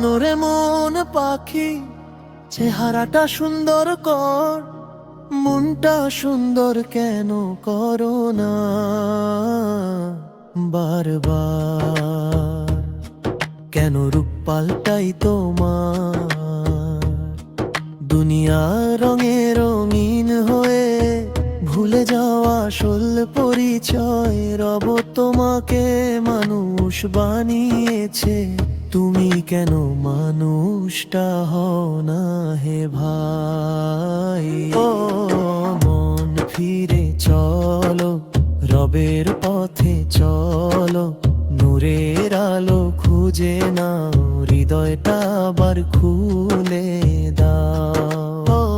শোনো রে মন পাখি, চেহারাটা সুন্দর কর, মনটা সুন্দর কেন করো না? বারবার। কেন রূপ পাল্টাই তোমার? দুনিয়া রঙে রঙিন হয়ে ভুলে যাওয়া আসল পরিচয়, রব তোমাকে মানুষ বানিয়েছে। কেন মানুষটা হও না হে ভাই? ও মন ফিরে চলো, রবের পথে চলো, নূরের আলো খুঁজে না হৃদয়টা আবার খুলে দাও।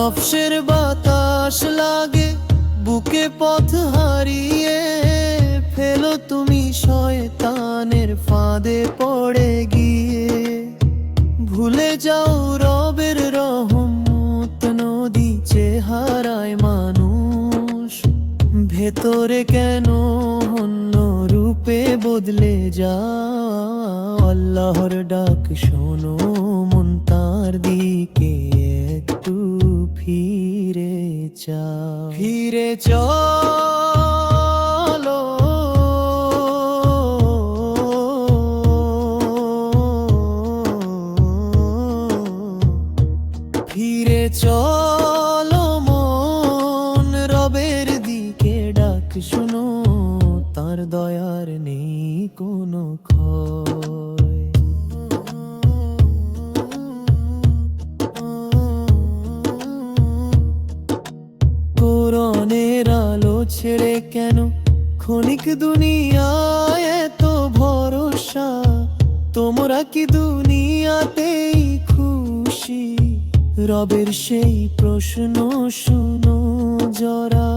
নফসের বাতাস লাগে, বুকে পথ হারিয়ে ফেলো তুমি শয়তানের ফাঁদে পড়ে গিয়ে। ভুলে যাও রবের রহমত, নদী চেহারায় মানুষ। ভেতরে কেন অন্য রূপে বদলে যা আল্লাহর ডাক শোনো, মন তার দিকে। ফিরে চলো। ফিরে চলো মন রবের দিকে ডাক শুনো তার দয়ার নেই কোনো ক্ষয় কোরআনের আলো ছেড়ে কেন? ক্ষণিক দুনিয়ায় এত ভরসা, তোমরা কি দুনিয়াতেই খুশি? রবের সেই প্রশ্ন শুনো জরা।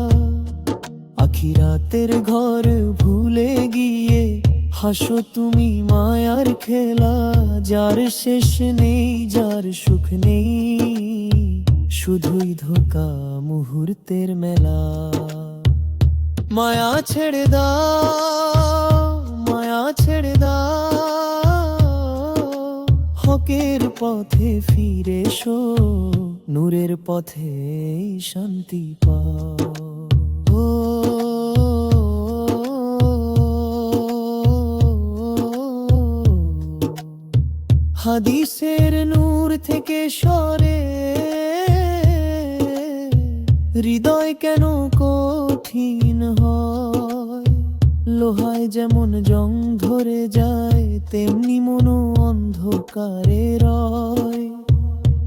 আখিরাতের ঘর ভুলে গিয়ে হাসো তুমি মায়ার খেলা, যার শেষ নেই, যার সুখ নেই। শুধুই ধোকা মুহূর্তের মেলা। মায়া ছেড়ে দাও, মায়া ছেড়ে দাও। হকের পথে ফিরে এসো, নূরের পথে শান্তি ও, হাদিসের নূর থেকে সরে হৃদয় কেন কঠিন হয়? লোহায় যেমন জং ধরে যায়, তেমনি মনো অন্ধকারে রয়।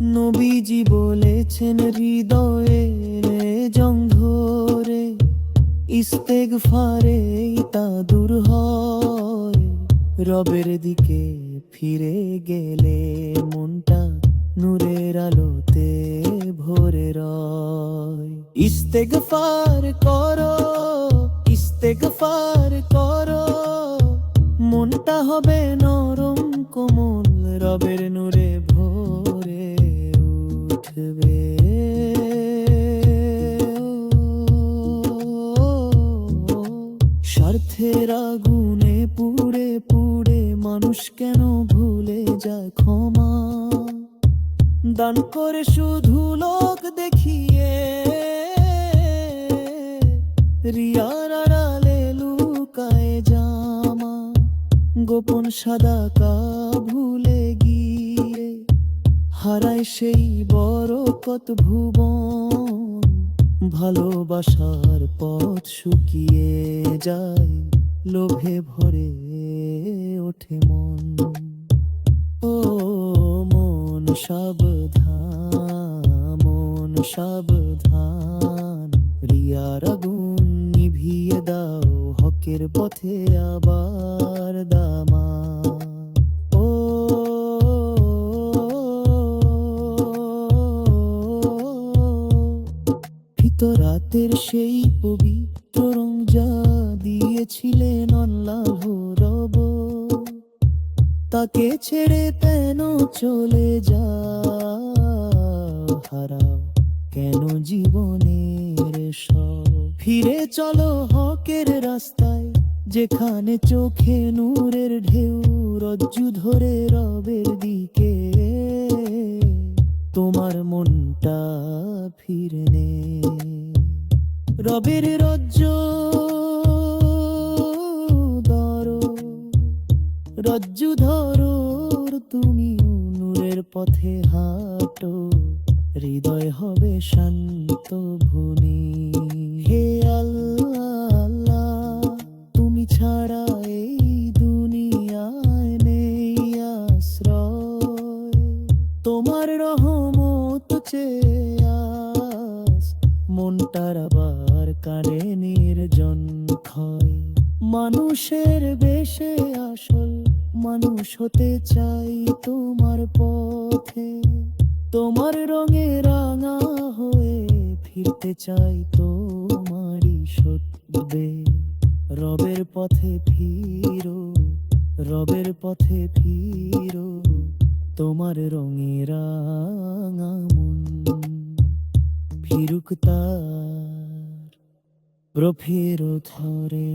নবীজি বলেছেন হৃদয়ে জং ধরে ইস্তেগ ফারে তা দূর হয়। রবের দিকে ফিরে গেলে মনটা নূরের আলোতে ভরে রয়। ইস্তেগফার করো ইস্তেগফার করো। মনটা হবে নরম কোমল, রবের নূরে ভরে উঠবে। স্বার্থের আগুনে পুড়ে পুড়ে মানুষ কেন ভুলে যায় ক্ষমা? দান করে শুধু লোক রিয়ার আড়ালে লুকায় জামা গোপন সাদা কা ভুলে গিয়ে হারায় সেই বড় কত ভুবন ভালোবাসার পথ শুকিয়ে যায় লোভে ভরে ওঠে মন ও মন সাবধান মন সাবধান রিয়ার আগুন নিভিয়ে দাও হকের পথে আবার দামা। ও রাতের সেই পবিত্র রং যা দিয়েছিলেন অনলাহ রব, তাকে ছেড়ে কেন চলে যা হারাও কেন জীবনের সব ফিরে চলো হকের রাস্তায়, যেখানে চোখে নূরের ঢেউ, রজ্জু ধরে রবের দিকে। তোমার মনটা ফিরে নে। রবের রজ্জ, ধরো। রজ্জু ধরো, তুমি নূরের পথে হাঁটো। হৃদয় হবে শান্ত ভূমি মনটার আবার কানে নির্জন ক্ষয়। মানুষের বেশে আসল মানুষ হতে চাই তোমার পথে। তোমার রঙে রাঙা হয়ে ফিরতে চাই তোমারই সত্যে রবের পথে ফিরো, রবের পথে ফিরো। তোমার রঙে রাঙা ফিরুক তার প্রফের ধরে।